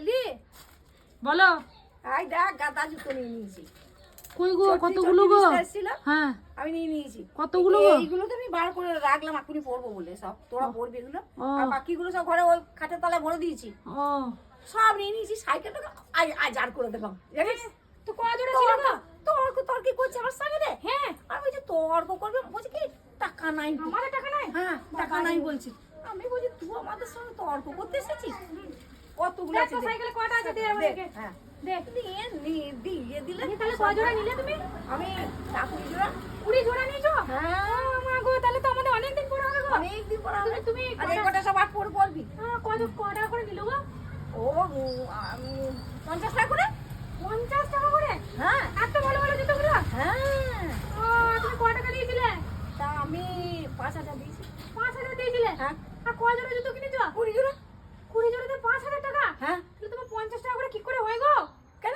এলি বলো। আই দেখ গাদা জুতো নিয়ে নিয়েছি। কই গো কতগুলো গো? হ্যাঁ। আমি নিয়ে নিয়েছি। কতগুলো গো? এইগুলো তো আমি বার করে রাখলাম এখনই পরবো বলে সব। তোরা পরবি এগুলো। আর বাকিগুলো সব ঘরে ওই খাটের তলায় ভরে দিয়েছি। ও। সব নিয়ে নিয়েছি সাইকেলটা আজ আজ আর করে দিলাম জানিস তো কয় জোড়া ছিল গো? তর্ক তর্ক করছে আমার সঙ্গে রে? হ্যাঁ। আমি বলছি তর্ক করবে? বলছি কি? টাকা নাই। তো। আমাদের টাকা নাই? হ্যাঁ টাকা নাই বলছি। আমি বলছি তুই আমাদের সঙ্গে তর্ক করতে এসেছিস? কতগুলো আছে তো সাইকেলে কয়টা আছে দে দেখ, হ্যাঁ। দেখ। দিয়ে দিয়ে দিয়ে দিলে তাহলে কয় জোড়া নিলে তুমি? আমি জোড়া। কুড়ি জোড়া নিয়েছো? হ্যাঁ। মা গো তাহলে তো আমাদের অনেক দিন পরে হবে গো। অনেক দিন পর হবে। তুমি আর কটা- কটা সব আট পরে পড়বি হ্যাঁ, কত করে নিল গো? ও পঞ্চাশ টাকা করে। পঞ্চাশ টাকা করে? হ্যাঁ। এত ভালো ভালো জুতোগুলো? হ্যাঁ। ও তুমি ক টাকা দিয়েছিলে? তা আমি পাঁচ হাজার দিয়েছি। পাঁচ হাজার দিয়েছিলে? হ্যাঁ। আর কয় জোড়া জুতো কিনেছো কুড়ি জোড়া কুড়ি জোড়াতে পাঁচ হাজার টাকা হ্যাঁ তাহলে তোমার পঞ্চাশ টাকা করে কি করে হয় গো কেন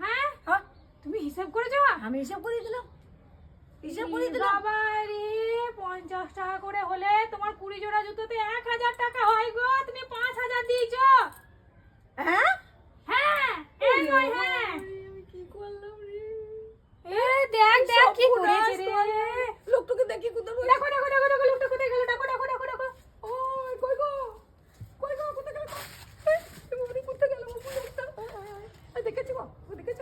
হ্যাঁ হ্যাঁ তুমি হিসাব করেছ আমি হিসাব করে দিলাম। হিসাব করে দিলাম। বাবা রে পঞ্চাশ টাকা করে হলে তোমার কুড়ি জোড়া জুতোতে এক হাজার টাকা হয় গো তুমি পাঁচ হাজার দিয়েছ হ্যাঁ হ্যাঁ এই নয় হ্যাঁ আমি কি করলাম রে এ দেখ দেখ কি করেছে রে লোকটাকে দেখি কোথাও দেখো দেখো দেখো দেখো লোকটা কোথায় গেল দেখো দেখো দেখো দেখো ওই কই গো কই গো কোথায় গেল এই বাবারে কোথায় গেল বাবু লোকটা এই দেখেছ গো ও দেখেছ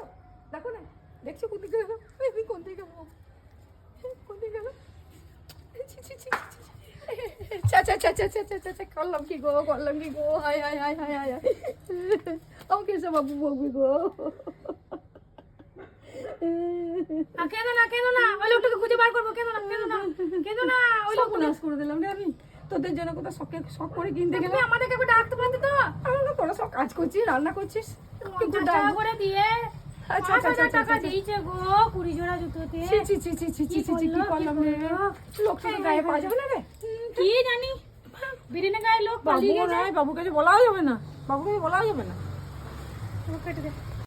দেখো গেল কোন দিকে গেল কোন দিকে গেল ছি, ছি, ছি, ছি, ছি। ছা, ছা, ছা, ছা, ছা, ছা, ছা, ছা, করলাম কি গো করলাম কি গো হায় হায় হায় হায় হায় হায়। আমাকে এসে বাবু বকবি গো? আ, না কেঁদো না। ওই লোকটাকে খুঁজে বার করব কেঁদো না কেঁদো না কেঁদো না। ওই লোক করে দিলাম রে আমি। তোদের জন্য কোথাও শখে শখ করে কিনতে গেলে আমাদেরকে ডাকতে পারতে তো? আমরা তোরা সব কাজ করছিস রান্না করছিস? করে দিয়ে কি জানি? গায়ে লোক বাবু কাছে বলা যাবে না। বাবুকে বলা যাবে না। কেটে